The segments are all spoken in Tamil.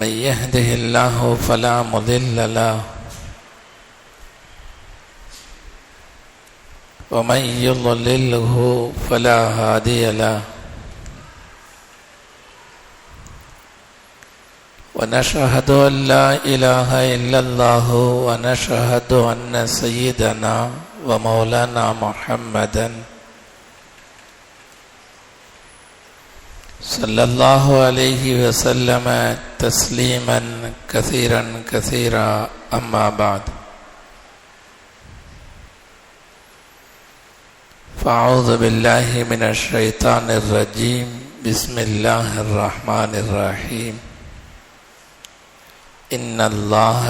من يهده الله فلا مضل له ومن يضلله فلا هادي له ونشهد أن لا إله إلا الله ونشهد أن سيدنا ومولانا محمدا صلى الله عليه وسلم تسليما كثيرا كثيرا. أما بعد فأعوذ بالله من الشيطان الرجيم. بسم الله الرحمن الرحيم. إن الله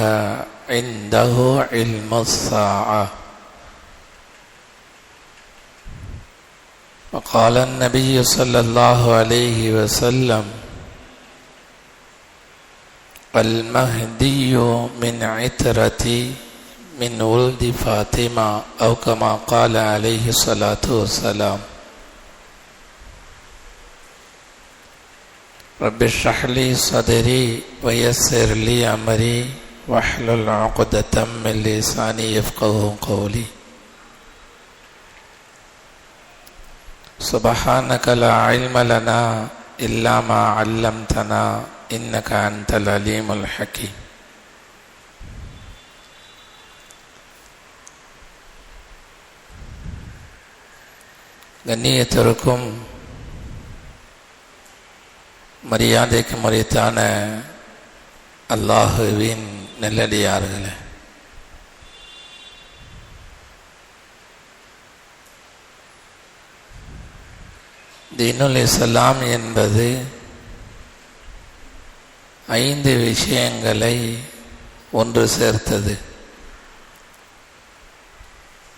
عنده علم الساعة. وقال النبي صلى الله عليه وسلم المهدي من عترتي من ولد فاطمة أو كما قال عليه الصلاة والسلام. رب اشرح لي صدري ويسر لي أمري واحلل عقدة من لساني يفقه قولي. سبحانك لا علم لنا إلا ما علمتنا إنك أنت العليم الحكيم கண்ணியத்திற்கும் மரியாதைக்கு முறைத்தான அல்லாஹுவின் நெல்லடியார்களே தீனுல் இஸ்லாம் என்பது ஐந்து விஷயங்களை ஒன்று சேர்த்தது.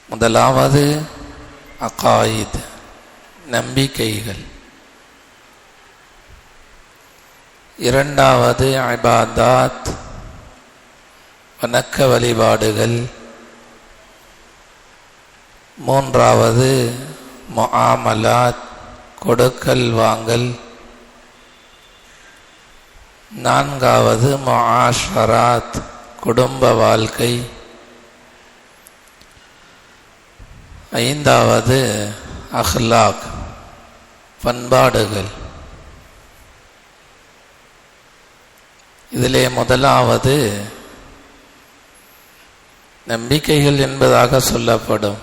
முதலாவது அகாயித் நம்பிக்கைகள். இரண்டாவது ஐபாதாத் வணக்க வழிபாடுகள். மூன்றாவது முஆமலாத் கொடுக்கல் வாங்கல். நான்காவது முஆஷராத் குடும்ப வாழ்க்கை. ஐந்தாவது அஹ்லாக் பண்பாடுகள். இதிலே முதலாவது நம்பிக்கைகள் என்பதாக சொல்லப்படும்.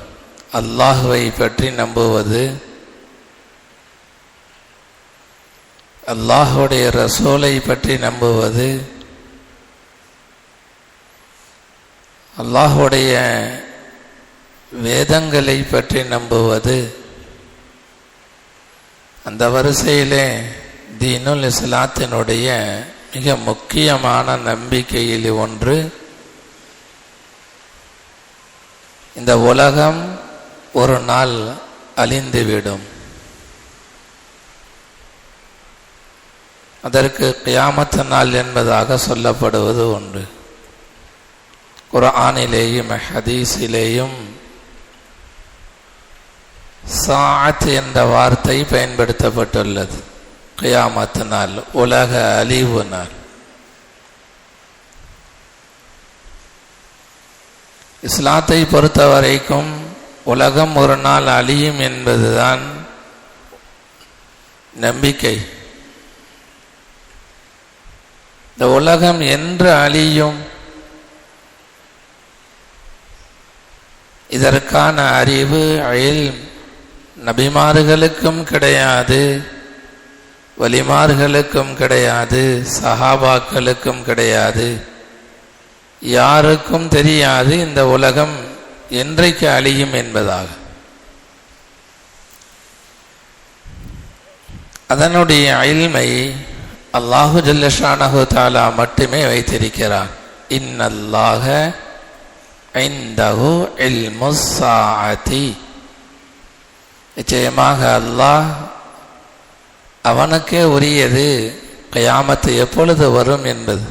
அல்லாஹுவை பற்றி நம்புவது அல்லாஹுடைய ரசோலை பற்றி நம்புவது அல்லாஹுடைய வேதங்களை பற்றி நம்புவது. அந்த வரிசையிலே தீனுல் இஸ்லாத்தினுடைய மிக முக்கியமான நம்பிக்கையில் ஒன்று இந்த உலகம் ஒரு நாள் அழிந்துவிடும். அதற்கு கியாமத்து நாள் என்பதாக சொல்லப்படுவது உண்டு. குரானிலேயும் ஹதீஸிலேயும் சாத் என்ற வார்த்தை பயன்படுத்தப்பட்டுள்ளது. கியாமத்து நாள் உலக அழிவு நாள். இஸ்லாத்தை பொறுத்த வரைக்கும் உலகம் ஒரு நாள் அழியும் என்பதுதான் நம்பிக்கை. இந்த உலகம் என்று அழியும். இதற்கான அறிவு அயில் நபிமார்களுக்கும் கிடையாது வலிமார்களுக்கும் கிடையாது சஹாபாக்களுக்கும் கிடையாது. யாருக்கும் தெரியாது இந்த உலகம் என்றைக்கு அழியும் என்பதாக. அதனுடைய அயில்மை அல்லாஹு ஜல்லஷானஹு தாலா மட்டுமே வைத்திருக்கிறார். இன்னல்லாக ஐந்தஹு இல்முஸ்ஸாஅதி நிச்சயமாக அல்லாஹ் அவனுக்கே உரியது கயாமத்து எப்பொழுது வரும் என்பது.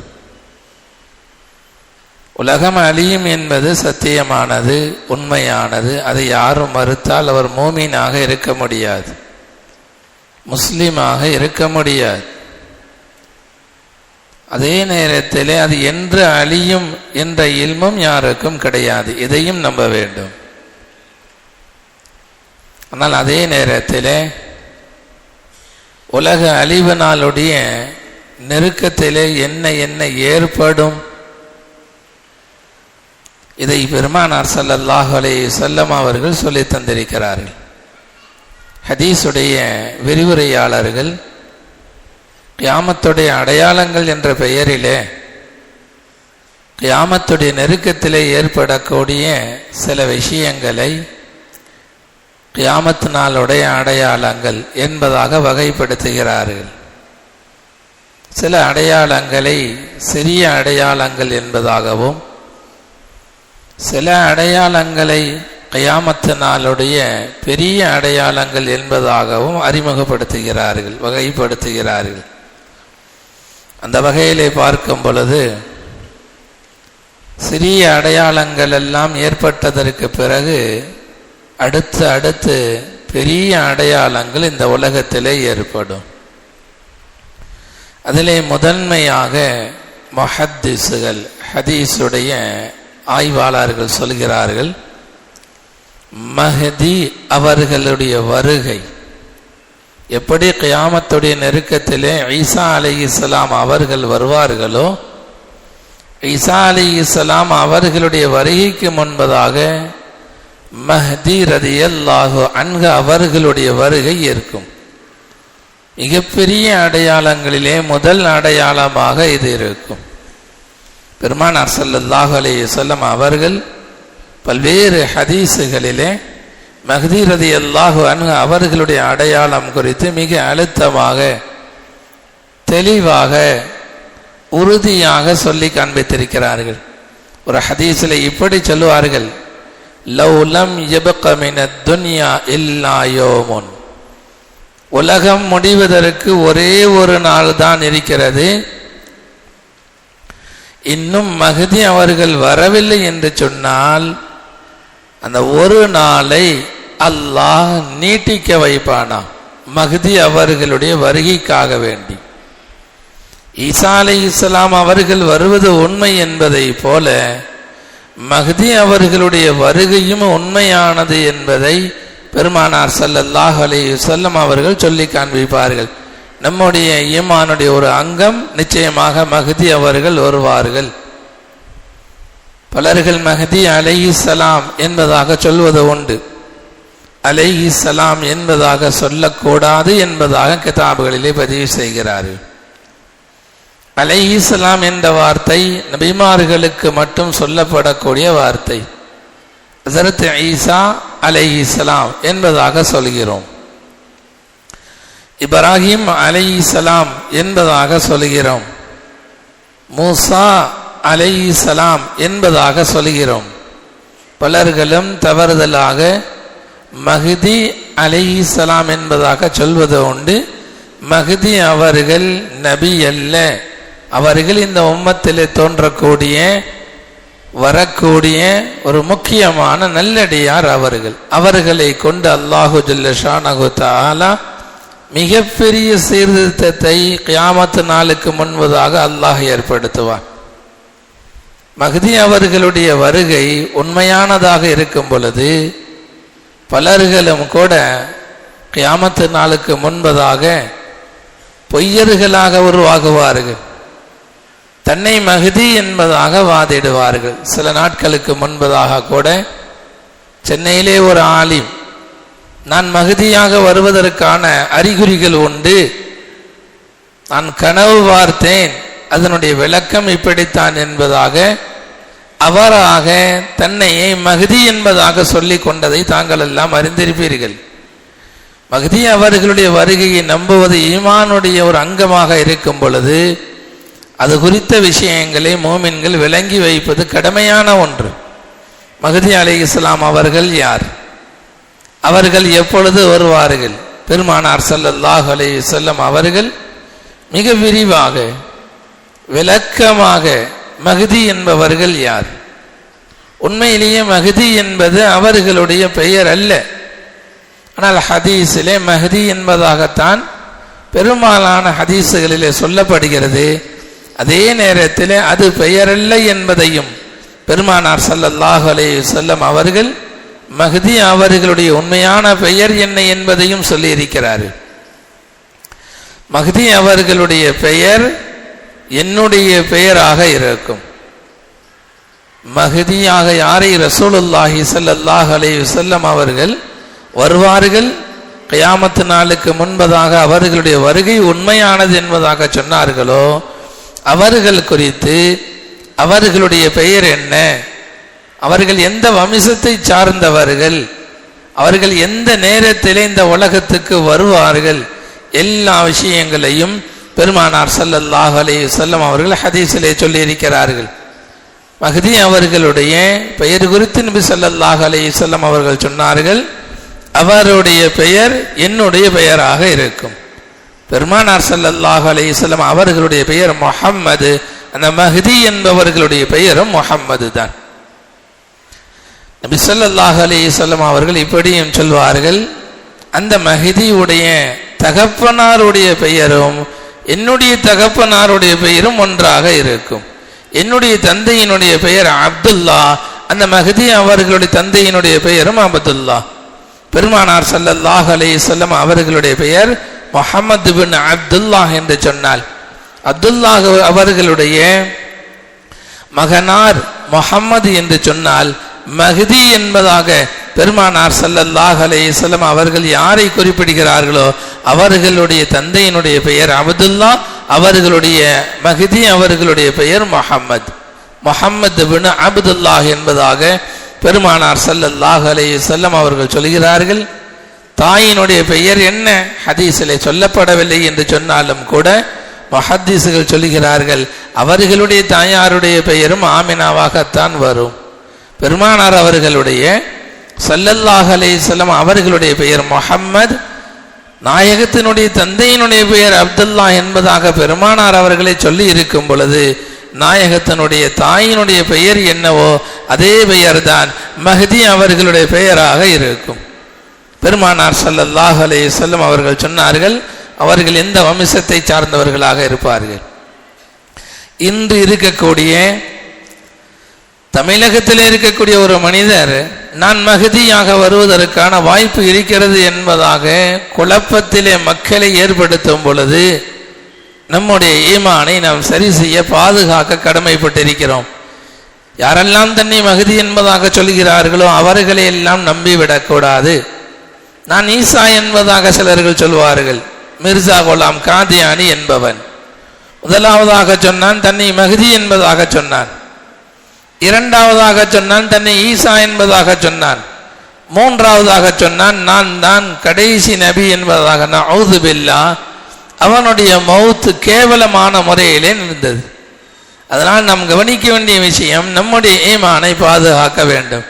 உலகம் அழியும் என்பது சத்தியமானது உண்மையானது. அதை யாரும் மறுத்தால் அவர் மூமீனாக இருக்க முடியாது. முஸ்லீமாக இருக்க முடியாது. அதே நேரத்தில் அது என்று அழியும் என்ற இல்மும் யாருக்கும் கிடையாது. இதையும் நம்ப வேண்டும். ஆனால் அதே நேரத்தில் உலக அழிவு நாளுடைய நெருக்கத்திலே என்ன என்ன ஏற்படும்? இதை பெருமானார் ஸல்லல்லாஹு அலைஹி அவர்கள் சொல்லி தந்திருக்கிறார்கள். ஹதீஸுடைய விரிவுரையாளர்கள் கியாமத்துடைய அடையாளங்கள் என்ற பெயரிலே கியாமத்துடைய நெருக்கத்திலே ஏற்படக்கூடிய சில விஷயங்களை கியாமத்து நாளுடைய அடையாளங்கள் என்பதாக வகைப்படுத்துகிறார்கள். சில அடையாளங்களை சிறிய அடையாளங்கள் என்பதாகவும் சில அடையாளங்களை கயாமத்து நாளுடைய பெரிய அடையாளங்கள் என்பதாகவும் அறிமுகப்படுத்துகிறார்கள் வகைப்படுத்துகிறார்கள். அந்த வகையிலே பார்க்கும் பொழுது சிறிய அடையாளங்கள் எல்லாம் ஏற்பட்டதற்கு பிறகு அடுத்து அடுத்து பெரிய அடையாளங்கள் இந்த உலகத்திலே ஏற்படும். அதிலே முதன்மையாக மஹத்திசுகள் ஹதீஸுடைய ஆய்வாளர்கள் சொல்கிறார்கள் மஹதி அவர்களுடைய வருகை எப்படி கியாமத்துடைய நெருக்கத்திலே ஈசா அலி இஸ்லாம் அவர்கள் வருவார்களோ ஈசா அலி இஸ்லாம் அவர்களுடைய வருகைக்கு முன்பதாக மஹதி ரதியல்லாஹு அன்க அவர்களுடைய வருகை இருக்கும். மிகப்பெரிய அடையாளங்களிலே முதல் அடையாளமாக இது இருக்கும். பெருமானார் ஸல்லல்லாஹு அலி வஸல்லம் அவர்கள் பல்வேறு ஹதீஸுகளிலே மஹதி ரதி அல்லாஹு அன்ஹு அவர்களுடைய அடையாளம் குறித்து மிக அழுத்தமாக தெளிவாக உறுதியாக சொல்லி காண்பித்திருக்கிறார்கள். ஒரு ஹதீஸில் இப்படி சொல்லுவார்கள். லவ்லம் எபக்கமின துன்யா இல்லா யோமுன். உலகம் முடிவதற்கு ஒரே ஒரு நாள் தான் இருக்கிறது. இன்னும் மகதி அவர்கள் வரவில்லை என்று சொன்னால் அந்த ஒரு நாளை அல்லாஹ் நீட்டிக்க வைப்பானா? மகதி அவர்களுடைய வருகைக்காக வேண்டி. ஈசா அலை இஸ்லாம் அவர்கள் வருவது உண்மை என்பதை போல மகதி அவர்களுடைய வருகையும் உண்மையானது என்பதை பெருமானார் ஸல்லல்லாஹு அலி வஸல்லம் அவர்கள் சொல்லி காண்பிப்பார்கள். நம்முடைய ஈமானுடைய ஒரு அங்கம் நிச்சயமாக மகதி அவர்கள் வருவார்கள். பலர்கள் மஹதி அலை என்பதாக சொல்வது உண்டு. அலைஹி சலாம் என்பதாக சொல்லக்கூடாது என்பதாக கிதாபுகளிலே பதிவு செய்கிறார்கள் அலை இஸ்லாம் என்ற வார்த்தை நபிமார்களுக்கு மட்டும் சொல்லப்படக்கூடிய வார்த்தை. ஹசரத் ஈசா அலைஹி சலாம் என்பதாக சொல்கிறோம். இப்ராஹிம் அலை இஸ்லாம் என்பதாக சொல்கிறோம். மூசா அலை இஸ்லாம் என்பதாக சொல்கிறோம். பலர்களும் தவறுதலாக மஹதி அலைஹி சலாம் என்பதாக சொல்வது உண்டு. மஹதி அவர்கள் நபி அல்ல. அவர்கள் இந்த உம்மத்திலே தோன்றக்கூடிய வரக்கூடிய ஒரு முக்கியமான நல்லடியார் அவர்கள். அவர்களை கொண்டு அல்லாஹு ஜல்லஷானகு தாலா மிகப்பெரிய சீர்திருத்தத்தை கியாமத்து நாளுக்கு முன்பதாக அல்லாஹ் ஏற்படுத்துவார் மகதி அவர்களுடைய வருகை உண்மையானதாக இருக்கும் பொழுது பலர்களும் கூட கியாமத்து நாளுக்கு முன்பதாக பொய்யர்களாக உருவாகுவார்கள். தன்னை மகதி என்பதாக வாதிடுவார்கள். சில நாட்களுக்கு முன்பதாக கூட சென்னையிலே ஒரு ஆலிம் நான் மகதியாக வருவதற்கான அறிகுறிகள் உண்டு. நான் கனவு பார்த்தேன். அதனுடைய விளக்கம் இப்படித்தான் என்பதாக அவராக தன்னையே மகதி என்பதாக சொல்லி கொண்டதை தாங்கள் எல்லாம் அறிந்திருப்பீர்கள். மகதி அவர்களுடைய வருகையை நம்புவது ஈமானுடைய ஒரு அங்கமாக இருக்கும் பொழுது அது குறித்த விஷயங்களை மோமின்கள் விளங்கி வைப்பது கடமையான ஒன்று. மகதி அலி இஸ்லாம் அவர்கள் யார்? அவர்கள் எப்பொழுது வருவார்கள்? பெருமானார் ஸல்லல்லாஹு அலி செல்லம் அவர்கள் மிக விரிவாக விளக்கமாக மகுதி என்பவர்கள் யார்? உண்மையிலேயே மகுதி என்பது அவர்களுடைய பெயர் அல்ல. ஆனால் ஹதீஸிலே மஹதி என்பதாகத்தான் பெரும்பாலான ஹதீஸுகளிலே சொல்லப்படுகிறது. அதே நேரத்தில் அது பெயரல்ல என்பதையும் பெருமானார் ஸல்லல்லாஹு அலைஹி வஸல்லம் அவர்கள் மஹதி அவர்களுடைய உண்மையான பெயர் என்ன என்பதையும் சொல்லியிருக்கிறார்கள். மஹதி அவர்களுடைய பெயர் என்னுடைய பெயராக இருக்கும். மகதியாக யாரை ரசூலுல்லாஹி சல்லாஹ் அலே செல்லம் அவர்கள் வருவார்கள்? கயாமத்து நாளுக்கு முன்பதாக அவர்களுடைய வருகை உண்மையானது என்பதாக சொன்னார்களோ? அவர்கள் குறித்து அவர்களுடைய பெயர் என்ன? அவர்கள் எந்த வம்சத்தை சார்ந்தவர்கள்? அவர்கள் எந்த நேரத்திலே இந்த உலகத்துக்கு வருவார்கள்? எல்லா விஷயங்களையும் பெருமானார் சல்லல்லாஹ் அலைஹி வஸல்லம் அவர்கள் ஹதீஸிலே சொல்லியிருக்கிறார்கள். மகதி அவர்களுடைய பெயர் குறித்து நபி சல்லல்லாஹ் அலைஹி வஸல்லம் அவர்கள் சொன்னார்கள் அவருடைய பெயர் என்னுடைய பெயராக இருக்கும். பெருமானார் சல்லல்லாஹ் அலைஹி வஸல்லம் அவர்களுடைய பெயர் முஹம்மது அந்த மஹதி என்பவர்களுடைய பெயரும் முஹம்மது தான். நபி ஸல்லல்லாஹு அலி சொல்லம் அவர்கள் இப்படியும் சொல்வார்கள் அந்த மஹதியுடைய தகப்பனாருடைய பெயரும் என்னுடைய தகப்பனாருடைய பெயரும் ஒன்றாக இருக்கும். என்னுடைய தந்தையினுடைய பெயர் அப்துல்லா அந்த மகதி அவர்களுடைய தந்தையினுடைய பெயரும் அப்துல்லா. பெருமானார் சல்லல்லாஹ் அலே சொல்லம் அவர்களுடைய பெயர் முகமது பின் அப்துல்லாஹ் என்று சொன்னால் அப்துல்லாஹ் அவர்களுடைய மகனார் முகம்மது என்று சொன்னால் மஹதி என்பதாக பெருமானார் செல்லல்லாஹ் அலைஹி செல்லம் அவர்கள் யாரை குறிப்பிடுகிறார்களோ அவர்களுடைய தந்தையினுடைய பெயர் அப்துல்லா அவர்களுடைய மஹதி அவர்களுடைய பெயர் மொஹம்மத். முஹம்மது பின் அப்துல்லாஹ் என்பதாக பெருமானார் ஸல்லல்லாஹு அலைஹி அவர்கள் சொல்கிறார்கள். தாயினுடைய பெயர் என்ன? ஹதீஸிலே சொல்லப்படவில்லை என்று சொன்னாலும் கூட மஹத்தீசுகள் சொல்லுகிறார்கள் அவர்களுடைய தாயாருடைய பெயரும் ஆமினாவாகத்தான் வரும். பெருமானார் அவர்களுடைய சல்லல்லாஹ் அலைஹி அவர்களுடைய பெயர் முஹம்மது நாயகத்தினுடைய தந்தையினுடைய பெயர் அப்துல்லா என்பதாக பெருமானார் அவர்களை சொல்லி இருக்கும் பொழுது நாயகத்தினுடைய தாயினுடைய பெயர் என்னவோ அதே பெயர்தான் மஹதி அவர்களுடைய பெயராக இருக்கும். பெருமானார் சல்லல்லாஹ் அலைஹி அவர்கள் சொன்னார்கள் அவர்கள் எந்த வம்சத்தை சார்ந்தவர்களாக இருப்பார்கள்? இன்று இருக்கக்கூடிய தமிழகத்தில் இருக்கக்கூடிய ஒரு மனிதர் நான் மகதியாக வருவதற்கான வாய்ப்பு இருக்கிறது என்பதாக குழப்பத்திலே மக்களை ஏற்படுத்தும் பொழுது நம்முடைய ஈமானை நாம் சரி செய்ய பாதுகாக்க கடமைப்பட்டிருக்கிறோம். யாரெல்லாம் தன்னை மகதி என்பதாக சொல்கிறார்களோ அவர்களை எல்லாம் நம்பிவிடக்கூடாது. நான் ஈசா என்பதாக சிலர்கள் சொல்வார்கள். மிர்சா குலாம் காதியானி என்பவன். முதலாவதாக சொன்னான் தன்னை மகதி என்பதாக சொன்னான். இரண்டாவதாக சொன்னான் தன்னை ஈசா என்பதாக சொன்னான். மூன்றாவதாக சொன்னான் நான் தான் கடைசி நபி என்பதாக. நான் பில்லா அவனுடைய மௌத்து கேவலமான முறையிலே இருந்தது அதனால் நாம் கவனிக்க வேண்டிய விஷயம் நம்முடைய ஈமானை பாதுகாக்க வேண்டும்.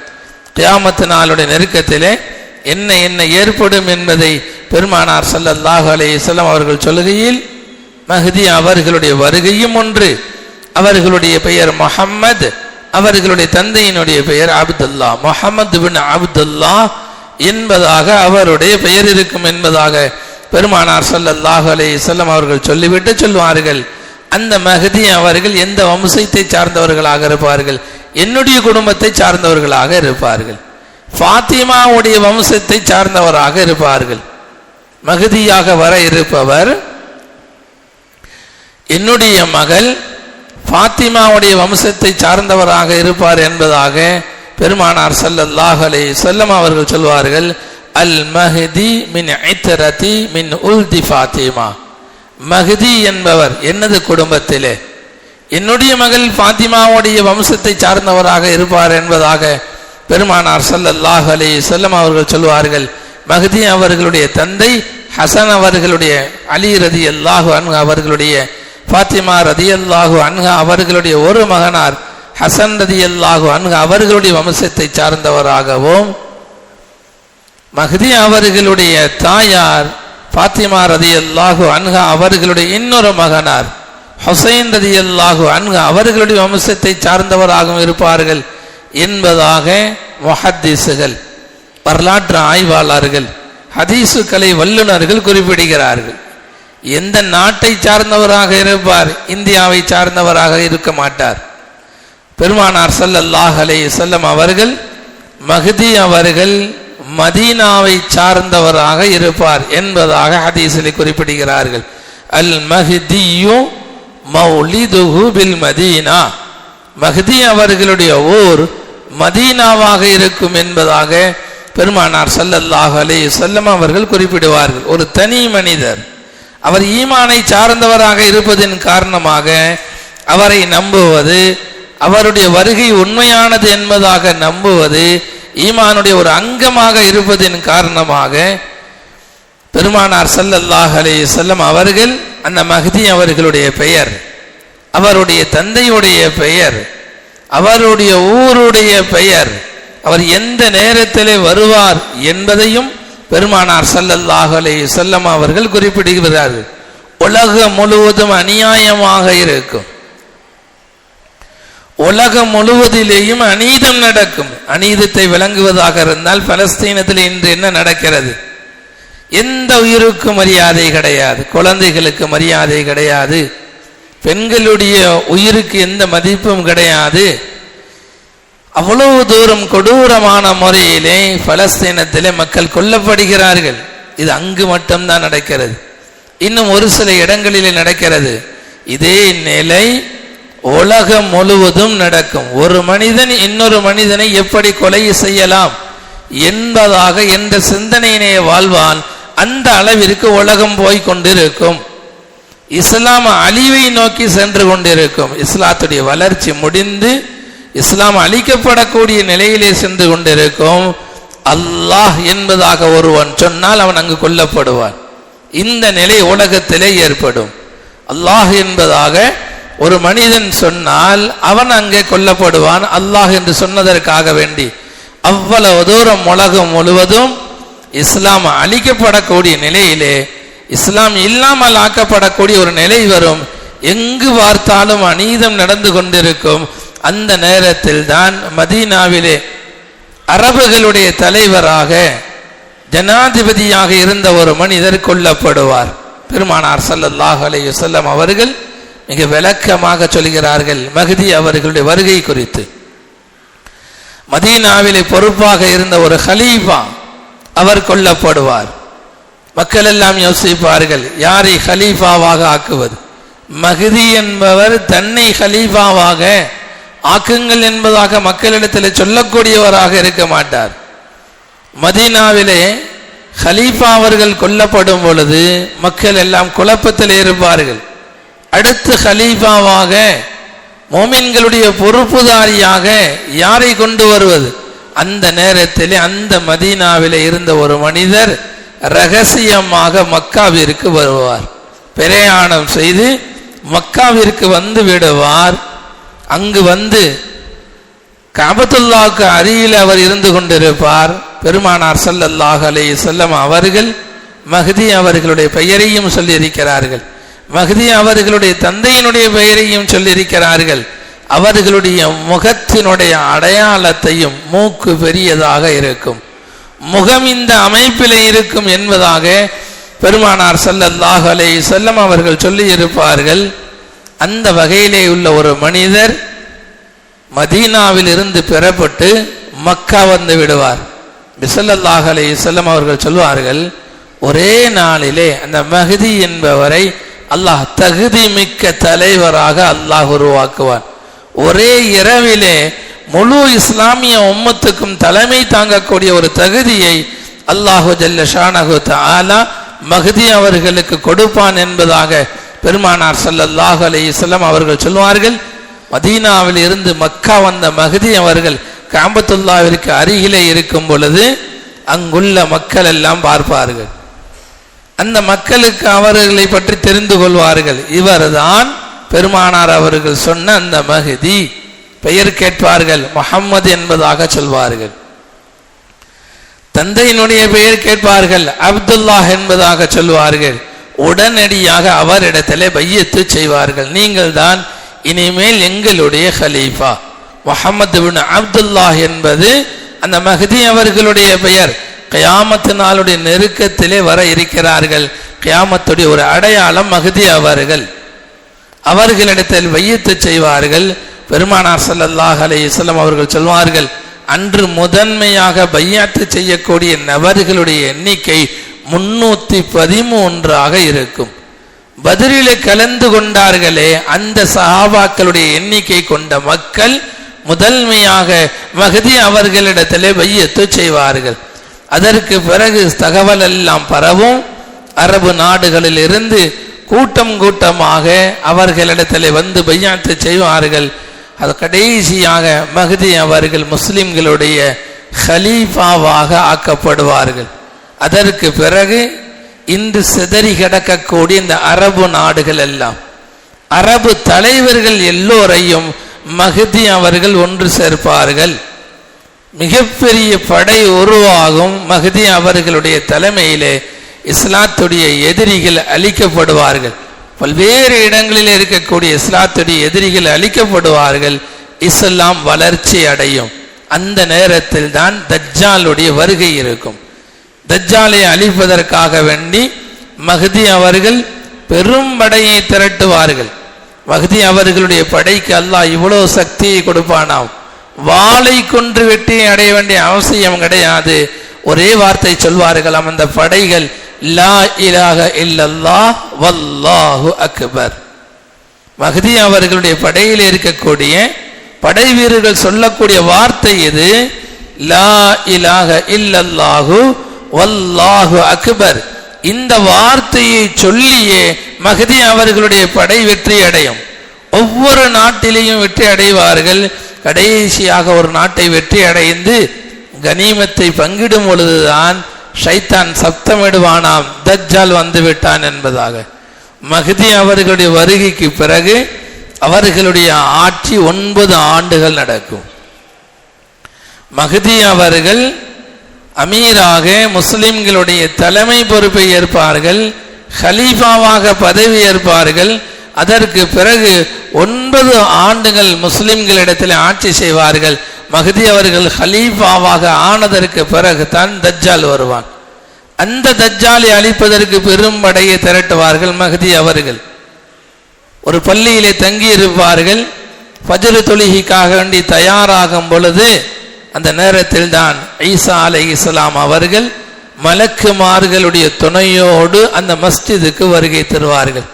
கியாமத்து நாளுடைய நெருக்கத்திலே என்ன என்ன ஏற்படும் என்பதை பெருமானார் ஸல்லல்லாஹு அலையம் அவர்கள் சொல்லுகையில் மஹதி அவர்களுடைய வருகையும் ஒன்று. அவர்களுடைய பெயர் முஹம்மது அவர்களுடைய தந்தையினுடைய பெயர் அப்துல்லா. முகமது பின் அப்துல்லா என்பதாக அவருடைய பெயர் இருக்கும் என்பதாக பெருமானார் ஸல்லல்லாஹு அலே செல்லம் அவர்கள் சொல்லிவிட்டு சொல்வார்கள். அந்த மகதி அவர்கள் எந்த வம்சத்தை சார்ந்தவர்களாக இருப்பார்கள்? என்னுடைய குடும்பத்தை சார்ந்தவர்களாக இருப்பார்கள். ஃபாத்திமாவுடைய வம்சத்தை சார்ந்தவராக இருப்பார்கள். மகதியாக வர இருப்பவர் என்னுடைய மகள் ஃபாத்திமாவுடைய வம்சத்தை சார்ந்தவராக இருப்பார் என்பதாக பெருமானார் ஸல்லல்லாஹு அலைஹி வஸல்லம் அவர்கள் சொல்வார்கள் அல் மஹதி மின் ஐத்தரதி மின் உல்தி ஃபாத்திமா. மஹதி என்பவர் என்னது குடும்பத்திலே? என்னுடைய மகள் ஃபாத்திமாவுடைய வம்சத்தை சார்ந்தவராக இருப்பார் என்பதாக பெருமானார் ஸல்லல்லாஹு அலைஹி செல்லம் அவர்கள் சொல்வார்கள். மஹதி அவர்களுடைய தந்தை ஹசன் அவர்களுடைய அலி ரதி அல்லாஹு அன் அவர்களுடைய ஃபாத்திமா ரதி அல்லாஹு அன்ஹா அவர்களுடைய ஒரு மகனார் ஹசன் ரதி அல்லாஹு அன்ஹா அவர்களுடைய வம்சத்தை சார்ந்தவராகவும் மஹதி அவர்களுடைய தாயார் ஃபாத்திமா ரதி அல்லாஹு அன்ஹா அவர்களுடைய இன்னொரு மகனார் ஹொசைன் ரதி அல்லாஹு அன்ஹா அவர்களுடைய வம்சத்தை சார்ந்தவராகவும் இருப்பார்கள் என்பதாக முஹத்திஸுகள் வரலாற்று ஆய்வாளர்கள் ஹதீசு கலை வல்லுநர்கள் குறிப்பிடுகிறார்கள். எந்த நாட்டை சார்ந்தவராக இருப்பார் இந்தியாவை சார்ந்தவராக இருக்க மாட்டார். பெருமானார் ஸல்லல்லாஹு அலே வஸல்லம் அவர்கள் மஹதி அவர்கள் மதீனாவை சார்ந்தவராக இருப்பார் என்பதாக ஹதீஸில் குறிப்பிடுகிறார்கள். அல் மஹ்தியு மௌலிதுஹு பில் மதீனா. மஹ்தி அவர்களுடைய ஊர் மதீனாவாக இருக்கும் என்பதாக பெருமானார் சல்லல்லாஹ் அலே வஸல்லம் அவர்கள் குறிப்பிடுவார்கள். ஒரு தனி மனிதர் அவர் ஈமானை சார்ந்தவராக இருப்பதின் காரணமாக அவரை நம்புவது அவருடைய வருகை உண்மையானது என்பதாக நம்புவது ஈமானுடைய ஒரு அங்கமாக இருப்பதின் காரணமாக பெருமானார் சல்லல்லாஹ் அலே செல்லம் அவர்கள் அந்த மஹதி அவர்களுடைய பெயர் அவருடைய தந்தையுடைய பெயர் அவருடைய ஊருடைய பெயர் அவர் எந்த நேரத்திலே வருவார் என்பதையும் பெருமானார் ஸல்லல்லாஹு அலைஹி வஸல்லம் அவர்கள் குறிப்பிடுகிறார்கள் உலகம் முழுவதும் அநியாயமாக இருக்கும். உலகம் முழுவதிலேயும் அநீதம் நடக்கும். அநீதத்தை விளங்குவதாக இருந்தால் பலஸ்தீனத்தில் இன்று என்ன நடக்கிறது? எந்த உயிருக்கும் மரியாதை கிடையாது குழந்தைகளுக்கு மரியாதை கிடையாது பெண்களுடைய உயிருக்கு எந்த மதிப்பும் கிடையாது. அவ்வளவு தூரம் கொடூரமான முறையிலே பலஸ்தீனத்திலே மக்கள் கொல்லப்படுகிறார்கள். இது அங்கு மட்டும்தான் நடக்கிறது. இன்னும் ஒரு சில இடங்களிலே நடக்கிறது. இதே நிலை உலகம் முழுவதும் நடக்கும். ஒரு மனிதன் இன்னொரு மனிதனை எப்படி கொலை செய்யலாம் என்பதாக என்ற சிந்தனையினை வாழ்வான் அந்த அளவிற்கு உலகம் போய் கொண்டிருக்கும். இஸ்லாம் அழிவை நோக்கி சென்று கொண்டிருக்கும். இஸ்லாத்துடைய வளர்ச்சி முடிந்து இஸ்லாம் அழிக்கப்படக்கூடிய நிலையிலே சென்று கொண்டிருக்கும் அல்லாஹ் என்பதாக ஒருவன் சொன்னால் அவன் அங்கு கொல்லப்படுவான். இந்த நிலை உலகத்திலே ஏற்படும். அல்லாஹ் என்பதாக ஒரு மனிதன் சொன்னால் அவன் அங்கே கொல்லப்படுவான். அல்லாஹ் என்று சொன்னதற்காக வேண்டி அவ்வளவு தூரம் உலகம் முழுவதும் இஸ்லாம் அழிக்கப்படக்கூடிய நிலையிலே இஸ்லாம் இல்லாமல் ஆக்கப்படக்கூடிய ஒரு நிலை வரும். எங்கு பார்த்தாலும் அநீதம் நடந்து கொண்டிருக்கும். அந்த நேரத்தில் தான் மதீனாவிலே அரபுகளுடைய தலைவராக ஜனாதிபதியாக இருந்த ஒரு மனிதர் கொல்லப்படுவார். பெருமானார் ஸல்லல்லாஹு அலையுசல்லம் அவர்கள் மிக விளக்கமாக சொல்கிறார்கள் மகதி அவர்களுடைய வருகை குறித்து. மதீனாவிலே பொறுப்பாக இருந்த ஒரு ஹலீஃபா அவர் கொல்லப்படுவார். மக்கள் எல்லாம் யோசிப்பார்கள் யாரை ஹலீஃபாவாக ஆக்குவது? மகதி என்பவர் தன்னை ஹலீஃபாவாக ஆக்குங்கள் என்பதாக மக்களிடத்தில் சொல்லக்கூடியவராக இருக்க மாட்டார். மதீனாவிலே ஹலீஃபா அவர்கள் கொல்லப்படும் பொழுது மக்கள் எல்லாம் குழப்பத்தில் இருப்பார்கள். அடுத்து ஹலீஃபாவாக மோமின்களுடைய பொறுப்புதாரியாக யாரை கொண்டு வருவது? அந்த நேரத்தில் அந்த மதீனாவில் இருந்த ஒரு மனிதர் ரகசியமாக மக்காவிற்கு வருவார். பிரயாணம் செய்து மக்காவிற்கு வந்து விடுவார். அங்கு வந்து கபத்துல்லாவுக்கு அருகில் அவர் இருந்து கொண்டிருப்பார். பெருமானார் ஸல்லல்லாஹு அலே செல்லம் அவர்கள் மஹதி அவர்களுடைய பெயரையும் சொல்லியிருக்கிறார்கள். மஹதி அவர்களுடைய தந்தையினுடைய பெயரையும் சொல்லியிருக்கிறார்கள். அவர்களுடைய முகத்தினுடைய அடையாளத்தையும் மூக்கு பெரியதாக இருக்கும். முகம் இந்த அமைப்பிலே இருக்கும் என்பதாக பெருமானார் ஸல்லல்லாஹு அலே செல்லம் அவர்கள் சொல்லியிருப்பார்கள். அந்த வகையிலே உள்ள ஒரு மனிதர் மதீனாவில் இருந்து பெறப்பட்டு மக்கா வந்து விடுவார். பிசல்லாஹ் அலி வஸல்லம் அவர்கள் சொல்வார்கள் ஒரே நாளிலே அந்த மஹதி என்பவரை அல்லாஹ் தகுதி மிக்க தலைவராக அல்லாஹ் உருவாக்குவான். ஒரே இரவிலே முழு இஸ்லாமிய உம்மத்துக்கும் தலைமை தாங்கக்கூடிய ஒரு தகுதியை அல்லாஹு ஜல்ல ஷானகு தஆலா மகதி அவர்களுக்கு கொடுப்பான் என்பதாக பெருமானார் ஸல்லல்லாஹு அலையம் அவர்கள் சொல்வார்கள் மதீனாவில் இருந்து மக்கா வந்த மகதி அவர்கள் காம்பத்துல்லாவிற்கு அருகிலே இருக்கும் பொழுது அங்குள்ள மக்கள் எல்லாம் பார்ப்பார்கள். அந்த மக்களுக்கு அவர்களை பற்றி தெரிந்து கொள்வார்கள். இவர்தான் பெருமானார் அவர்கள் சொன்ன அந்த மகதி பெயர் கேட்பார்கள் முகம்மது என்பதாக சொல்வார்கள். தந்தையினுடைய பெயர் கேட்பார்கள் அப்துல்லாஹ் என்பதாக சொல்வார்கள். உடனடியாக அவரிடத்தில் பையத்து செய்வார்கள். நீங்கள் தான் இனிமேல் எங்களுடைய ஹலீஃபா முகமது பின் அப்துல்லாஹ் என்பது அந்த மஹதி அவர்களுடைய பெயர். கயாமத்து நாளுடைய நெருக்கத்திலே வர இருக்கிறார்கள். கயாமத்துடைய ஒரு அடையாளம் மகதி அவர்கள். அவர்களிடத்தில் வையத்து செய்வார்கள். பெருமானார் ஸல்லல்லாஹு அலி வஸல்லம் அவர்கள் சொல்வார்கள் அன்று முதன்மையாக பையாத்து செய்யக்கூடிய நபர்களுடைய எண்ணிக்கை முன்னூத்தி பதிமூன்றாக இருக்கும். பதிரிலே கலந்து கொண்டார்களே அந்த சஹாபாக்களுடைய எண்ணிக்கை கொண்ட மக்கள் முதன்மையாக மகதி அவர்களிடத்திலே வையத்து செய்வார்கள். அதற்கு பிறகு தகவல் எல்லாம் பரவும். அரபு நாடுகளில் இருந்து கூட்டம் கூட்டமாக அவர்களிடத்தில் வந்து பையாத்து செய்வார்கள். அது கடைசியாக மகதி அவர்கள் முஸ்லிம்களுடைய ஹலீஃபாவாக ஆக்கப்படுவார்கள். அதற்கு பிறகு இன்று சிதறி கிடக்கக்கூடிய இந்த அரபு நாடுகள் எல்லாம் அரபு தலைவர்கள் எல்லோரையும் மஹதி அவர்கள் ஒன்று சேர்ப்பார்கள். மிகப்பெரிய படை உருவாகும் மஹதி அவர்களுடைய தலைமையிலே இஸ்லாத்துடைய எதிரிகள் அழிக்கப்படுவார்கள். பல்வேறு இடங்களில் இருக்கக்கூடிய இஸ்லாத்துடைய எதிரிகள் அழிக்கப்படுவார்கள். இஸ்லாம் வளர்ச்சி அடையும். அந்த நேரத்தில் தான் தஜ்ஜாலுடைய வருகை இருக்கும். தஜ்ஜாலை அழிப்பதற்காக வேண்டி மகதி அவர்கள் பெரும் படையை திரட்டுவார்கள். மகதி அவர்களுடைய படைக்கு அல்லாஹ் இவ்வளவு சக்தியை கொடுப்பானாம். வாளை கொன்று வெட்டி அடைய வேண்டிய அவசியம் கிடையாது. ஒரே வார்த்தை சொல்வார்களாம் அந்த படைகள் லா இலாக இல்லல்லா வல்லாஹு அக்பர். மகதி அவர்களுடைய படையில் இருக்கக்கூடிய படை வீரர்கள் சொல்லக்கூடிய வார்த்தை இது லா இலாக இல்லல்லாஹு வல்லாஹு அக்பர். இந்த வார்த்தையை சொல்லியே மகதி அவர்களுடைய படை வெற்றி அடையும். ஒவ்வொரு நாட்டிலேயும் வெற்றி அடைவார்கள். கடைசியாக ஒரு நாட்டை வெற்றி அடைந்து கனிமத்தை பங்கிடும் பொழுதுதான் ஷைத்தான் சப்தமிடுவானாம். தஜ்ஜால் வந்து விட்டான் என்பதாக. மகதி அவர்களுடைய வருகைக்கு பிறகு அவர்களுடைய ஆட்சி ஒன்பது ஆண்டுகள் நடக்கும். மகதி அவர்கள் அமீராக முஸ்லிம்களுடைய தலைமை பொறுப்பை ஏற்பார்கள் ஹலீஃபாவாக பதவி ஏற்பார்கள். அதற்கு பிறகு ஒன்பது ஆண்டுகள் முஸ்லிம்களிடத்தில் ஆட்சி செய்வார்கள். மகதி அவர்கள் ஹலீஃபாவாக ஆனதற்கு பிறகு தான் தஜ்ஜால் வருவான். அந்த தஜ்ஜாலை அழிப்பதற்கு பெரும் படையை திரட்டுவார்கள் மகதி அவர்கள். ஒரு பள்ளியிலே தங்கியிருப்பார்கள். பஜரு தொழுகிக்காக வேண்டி தயாராகும் பொழுது அந்த நேரத்தில் தான் ஈசா அலை இஸ்லாம் அவர்கள் மலக்குமார்களுடைய துணையோடு அந்த மஸ்ஜிதுக்கு வருகை தருவார்கள்.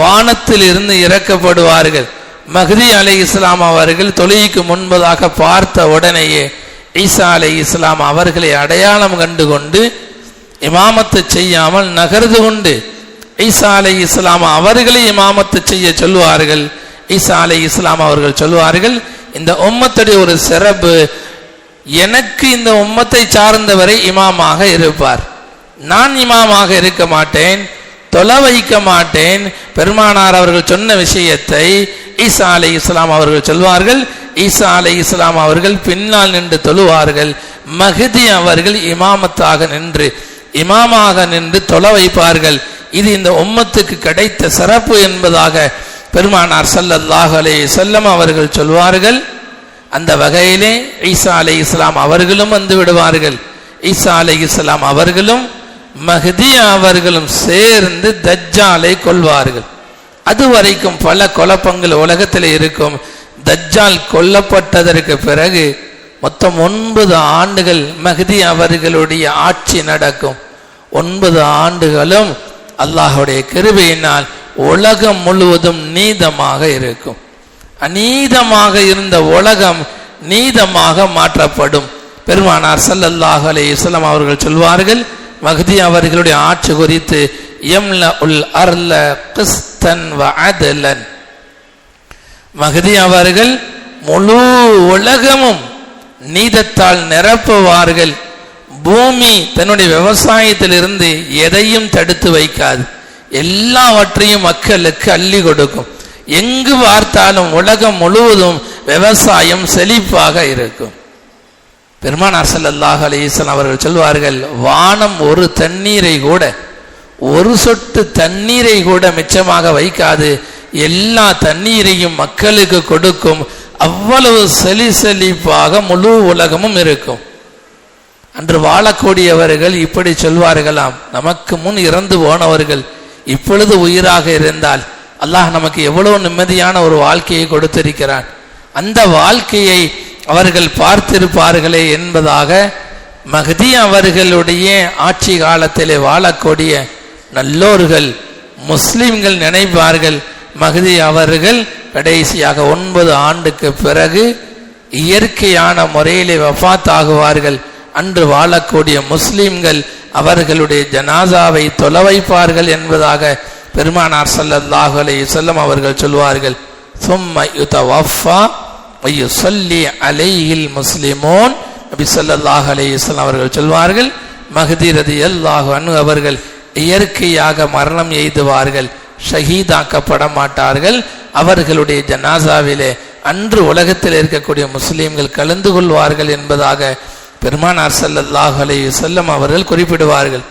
வானத்தில் இருந்து இறக்கப்படுவார்கள். மஹதி அலை இஸ்லாம் அவர்கள் தொழுகைக்கு முன்பதாக பார்த்த உடனேயே ஈசா அலை இஸ்லாம் அவர்களை அடையாளம் கண்டு கொண்டு இமாமத்து செய்யாமல் நகர்ந்து கொண்டு ஈசா அலை இஸ்லாம் அவர்களை இமாமத்து செய்ய சொல்லுவார்கள் ஈசா அலை இஸ்லாம் அவர்கள் சொல்லுவார்கள் இந்த உம்மத்துடைய ஒரு சிறப்பு எனக்கு இந்த உம்மத்தை சார்ந்தவரை இமாமாக இருப்பார். நான் இமாமாக இருக்க மாட்டேன் தொலை வைக்க மாட்டேன். பெருமானார் அவர்கள் சொன்ன விஷயத்தை ஈசா அலை இஸ்லாம் அவர்கள் சொல்வார்கள். ஈசா அலை இஸ்லாம் அவர்கள் பின்னால் நின்று தொழுவார்கள். மஹதி அவர்கள் இமாமத்தாக நின்று இமாமாக நின்று தொலை வைப்பார்கள். இது இந்த உம்மத்துக்கு கிடைத்த சிறப்பு என்பதாக பெருமானார் ஸல்லல்லாஹு அலே செல்லம் அவர்கள் சொல்வார்கள். அந்த வகையிலே ஈசா அலை இஸ்லாம் அவர்களும் வந்து விடுவார்கள். ஈசா அலை இஸ்லாம் அவர்களும் மஹதி அவர்களும் சேர்ந்து தஜ்ஜாலை கொள்வார்கள் அது வரைக்கும் பல குழப்பங்கள் உலகத்தில் இருக்கும். தஜ்ஜால் கொல்லப்பட்டதற்கு பிறகு மொத்தம் ஒன்பது ஆண்டுகள் மஹதி அவர்களுடைய ஆட்சி நடக்கும். ஒன்பது ஆண்டுகளும் அல்லாஹுடைய கிருபையினால் உலகம் முழுவதும் நீதமாக இருக்கும். அநீதமாக இருந்த உலகம் நீதமாக மாற்றப்படும். பெருமானார் சல்லல்லாஹ் அலைஹி அவர்கள் சொல்வார்கள் மகதி அவர்களுடைய ஆட்சி குறித்து எம்ல உல் அர்ல கிஸ்தன் வ அதலன் மஹதி அவர்கள் முழு உலகமும் நீதத்தால் நிரப்புவார்கள். பூமி தன்னுடைய விவசாயத்திலிருந்து எதையும் தடுத்து வைக்காது. எல்லாவற்றையும் மக்களுக்கு அள்ளி கொடுக்கும். எங்கு பார்த்தாலும் உலகம் முழுவதும் விவசாயம் செழிப்பாக இருக்கும். பெருமானார் ஸல்லல்லாஹு அலைஹி அவர்கள் சொல்வார்கள் வானம் ஒரு தண்ணீரை கூட ஒரு சொட்டு தண்ணீரை கூட மிச்சமாக வைக்காது. எல்லா தண்ணீரையும் மக்களுக்கு கொடுக்கும். அவ்வளவு செலி செழிப்பாக முழு உலகமும் இருக்கும். அன்று வாழக்கூடியவர்கள் இப்படி சொல்வார்களாம். நமக்கு முன் இறந்து போனவர்கள் இப்பொழுது உயிராக இருந்தால் அல்லாஹ் நமக்கு எவ்வளவு நிம்மதியான ஒரு வாழ்க்கையை கொடுத்திருக்கிறான். அந்த வாழ்க்கையை அவர்கள் பார்த்திருப்பார்களே என்பதாக மகதி அவர்களுடைய ஆட்சி காலத்திலே வாழக்கூடிய நல்லோர்கள் முஸ்லிம்கள் நினைப்பார்கள் மகதி அவர்கள் கடைசியாக ஒன்பது ஆண்டுக்கு பிறகு இயற்கையான முறையிலே வஃபாத் ஆகுவார்கள் அன்று வாழக்கூடிய முஸ்லிம்கள் அவர்களுடைய ஜனாசாவை தொலை வைப்பார்கள் என்பதாக பெருமானார் ஸல்லல்லாஹு அலைஹி வஸல்லம் அவர்கள் சொல்வார்கள் சும்ம யுதவஃபா வயுஸல்லி அலைஹில் முஸ்லிமூன். நபி ஸல்லல்லாஹு அலைஹி அவர்கள் சொல்வார்கள் மஹதி அல்லாஹு அனு அவர்கள் இயற்கையாக மரணம் எய்துவார்கள் ஷஹீதாக்கப்பட மாட்டார்கள். அவர்களுடைய ஜனாசாவிலே அன்று உலகத்தில் இருக்கக்கூடிய முஸ்லீம்கள் கலந்து கொள்வார்கள் என்பதாக பெருமானார் ஸல்லல்லாஹு அலைஹி வஸல்லம் அவர்கள் குறிப்பிடுவார்கள்.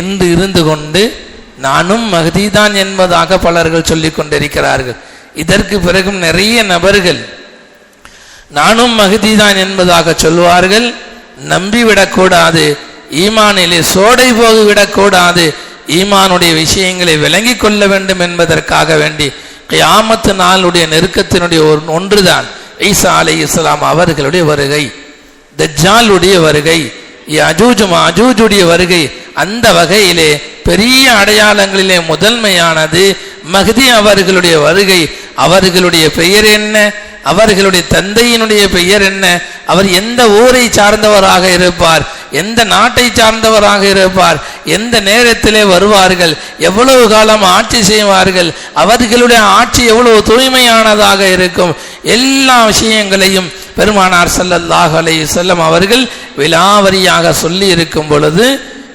இன்று இருந்து கொண்டு நானும் மகதிதான் என்பதாக பலர்கள் சொல்லிக் கொண்டிருக்கிறார்கள். இதற்கு பிறகும் நிறைய நபர்கள் நானும் மகதிதான் என்பதாக சொல்வார்கள். நம்பிவிடக்கூடாது. ஈமானிலே சோடை போகிவிடக்கூடாது ஈமானுடைய விஷயங்களை விளங்கிக் கொள்ள வேண்டும் என்பதற்காக வேண்டி கியாமத்து நாளுடைய நெருக்கத்தினுடைய ஒரு ஒன்றுதான் ஈசா அலை இஸ்லாம் அவர்களுடைய வருகை. தஜாலுடைய வருகை அஜூஜு அஜூஜுடைய வருகை. அந்த வகையிலே பெரிய அடையாளங்களிலே முதன்மையானது மகதி அவர்களுடைய வருகை. அவர்களுடைய பெயர் என்ன? அவர்களுடைய தந்தையினுடைய பெயர் என்ன? அவர் எந்த ஊரை சார்ந்தவராக இருப்பார்? எந்த நாட்டை சார்ந்தவராக இருப்பார்? எந்த நேரத்திலே வருவார்கள்? எவ்வளவு காலம் ஆட்சி செய்வார்கள்? அவர்களுடைய ஆட்சி எவ்வளவு தூய்மையானதாக இருக்கும்? எல்லா விஷயங்களையும் பெருமானார் ஸல்லல்லாஹு அலைஹி அவர்கள் விலாவரியாக சொல்லி இருக்கும் பொழுது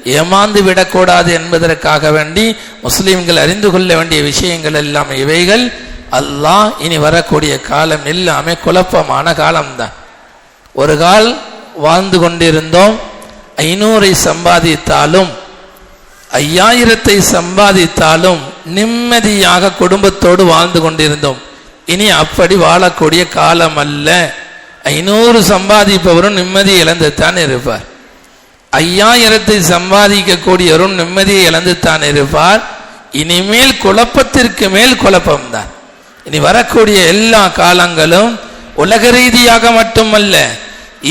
ஏமாந்து விடக்கூடாது என்பதற்காக வேண்டி முஸ்லீம்கள் அறிந்து கொள்ள வேண்டிய விஷயங்கள் எல்லாம் இவைகள். அல்லாஹ் இனி வரக்கூடிய காலம் எல்லாமே குழப்பமான காலம்தான். ஒரு கால் வாழ்ந்து கொண்டிருந்தோம் ஐநூறை சம்பாதித்தாலும் ஐயாயிரத்தை சம்பாதித்தாலும் நிம்மதியாக குடும்பத்தோடு வாழ்ந்து கொண்டிருந்தோம். இனி அப்படி வாழக்கூடிய காலம் அல்ல ஐநூறு சம்பாதிப்பவரும் நிம்மதி இழந்துத்தான் இருப்பார். ஐயாயிரத்தை சம்பாதிக்கக்கூடியவரும் நிம்மதியை இழந்துத்தான் இருப்பார். இனிமேல் குழப்பத்திற்கு மேல் குழப்பம்தான். இனி வரக்கூடிய எல்லா காலங்களும் உலக ரீதியாக மட்டுமல்ல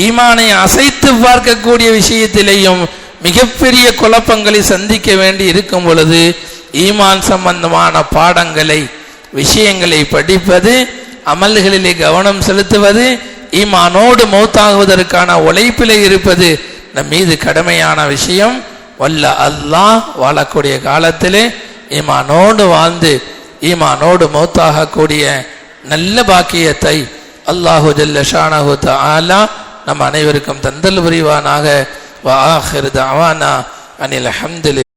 ஈமானை அசைத்து பார்க்கக்கூடிய விஷயத்திலேயும் மிகப்பெரிய குழப்பங்களை சந்திக்க வேண்டி இருக்கும் பொழுது ஈமான் சம்பந்தமான பாடங்களை விஷயங்களை படிப்பது அமல்களிலே கவனம் செலுத்துவது ஈமானோடு மௌத்தாகுவதற்கான உழைப்பிலே இருப்பது நம் மீது கடமையான விஷயம் வல்ல அல்லாஹ் வாழக்கூடிய காலத்திலே ஈமானோடு வாழ்ந்து ஈமானோடு மௌத்தாகக்கூடிய நல்ல பாக்கியத்தை அல்லாஹு ஜல்ல ஷானஹு தஆலா நம் அனைவருக்கும் தந்தல் புரிவானாக. வாஹிர் தவானா அனில் ஹம்துலில்லாஹ்